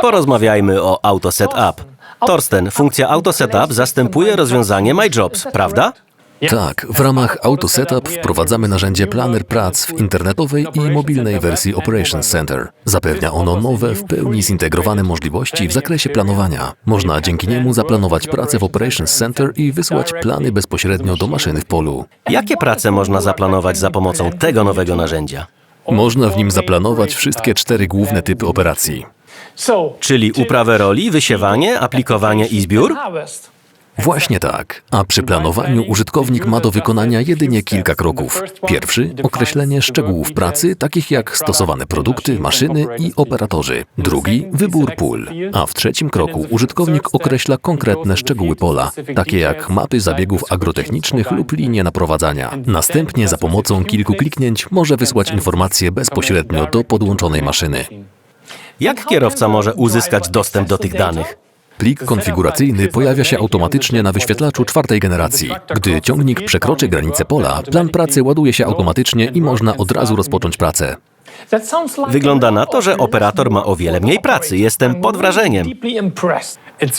Porozmawiajmy o Auto Setup. Torsten, funkcja Auto Setup zastępuje rozwiązanie My Jobs, prawda? Tak, w ramach Auto Setup wprowadzamy narzędzie Planner Prac w internetowej i mobilnej wersji Operations Center. Zapewnia ono nowe, w pełni zintegrowane możliwości w zakresie planowania. Można dzięki niemu zaplanować pracę w Operations Center i wysłać plany bezpośrednio do maszyny w polu. Jakie prace można zaplanować za pomocą tego nowego narzędzia? Można w nim zaplanować wszystkie cztery główne typy operacji. Czyli uprawę roli, wysiewanie, aplikowanie i zbiór? Właśnie tak. A przy planowaniu użytkownik ma do wykonania jedynie kilka kroków. Pierwszy określenie szczegółów pracy, takich jak stosowane produkty, maszyny i operatorzy. Drugi wybór pól. A w trzecim kroku użytkownik określa konkretne szczegóły pola, takie jak mapy zabiegów agrotechnicznych lub linie naprowadzania. Następnie za pomocą kilku kliknięć może wysłać informacje bezpośrednio do podłączonej maszyny. Jak kierowca może uzyskać dostęp do tych danych? Plik konfiguracyjny pojawia się automatycznie na wyświetlaczu czwartej generacji. Gdy ciągnik przekroczy granicę pola, plan pracy ładuje się automatycznie i można od razu rozpocząć pracę. Wygląda na to, że operator ma o wiele mniej pracy. Jestem pod wrażeniem.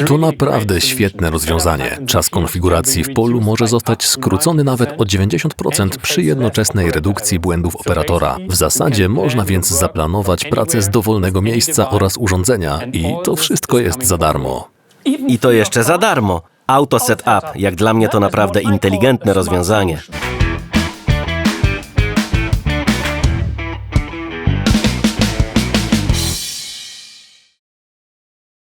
To naprawdę świetne rozwiązanie. Czas konfiguracji w polu może zostać skrócony nawet o 90% przy jednoczesnej redukcji błędów operatora. W zasadzie można więc zaplanować pracę z dowolnego miejsca oraz urządzenia i to wszystko jest za darmo. I to jeszcze za darmo. Auto Setup, jak dla mnie to naprawdę inteligentne rozwiązanie.